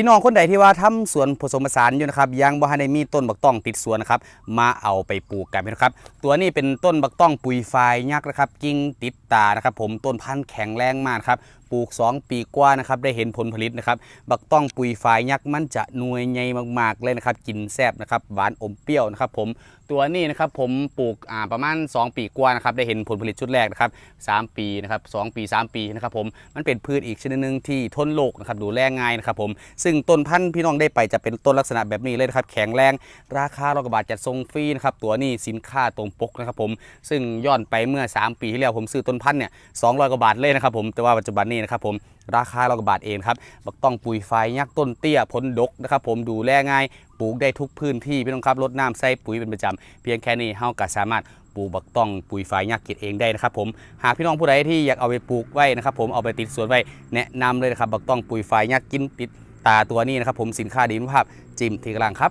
พี่น้องคนใดที่ว่าทำสวนผสมผสานอยู่นะครับยังบ่ทันได้มีต้นบักต้องติดสวนนะครับมาเอาไปปลูกกันนะครับ ตัวนี้เป็นต้นบักต้องปุยไฟยักษ์นะครับกิ่งติดตานะครับ ผมต้นพันธุ์แข็งแรงมากครับปลูก 2 ปีกว่านะครับได้เห็นผลผลิตนะครับบักต้องปุยไฟยักษ์มันจะหน่วยใหญ่มากๆเลยนะครับกินแซ่บนะครับหวานอมเปรี้ยวนะครับผมตัวนี้นะครับผมปลูกอ่าประมาณ 2 ปีกว่านะครับได้เห็นผลผลิตชุดแรกนะครับ3ปีนะครับ2ปี 3 ปีนะครับผมมันเป็นพืชอีกชนิดหนึ่งที่ทนโรคนะครับดูแลง่ายนะครับผมซึ่งึ่งต้นพันธุ์พี่น้องได้ไปจะเป็นต้นลักษณะแบบนี้เลยนะครับแข็งแรงราคาเรากว่าบาทจัดทรงฟรีนะครับตัวนี้สินค้าตรงปกนะครับผมซึ่งย้อนไปเมื่อ 3 ปีที่แล้วผมซื้อต้นพันธุ์เนี่ย200กว่าบาทเลยนะครับผมแต่ว่าปัจจุบันนี้นะครับผมราคาเรากว่าบาทเองครับบักต้องปุ๋ยไฟยักษ์ต้นเตี้ยพ้นดกนะครับผมดูแลง่ายปลูกได้ทุกพื้นที่พี่น้องครับลดน้ำใส่ปุ๋ยเป็นประจำเพียงแค่นี้เฮาก็สามารถปลูกบักต้องปุ๋ยไฟยักษ์กินเองได้นะครับผมหากพี่น้องผู้ใดที่อยากเอาไปปลูกไว้นะครับผมเอาไปติดสวนไว้แนะนำเลยนะครับบักต้องปุ๋ยไฟยักษ์กินติด ตาตัวนี้นะครับผมสินค้าดีคุณภาพจิมทีกลางครับ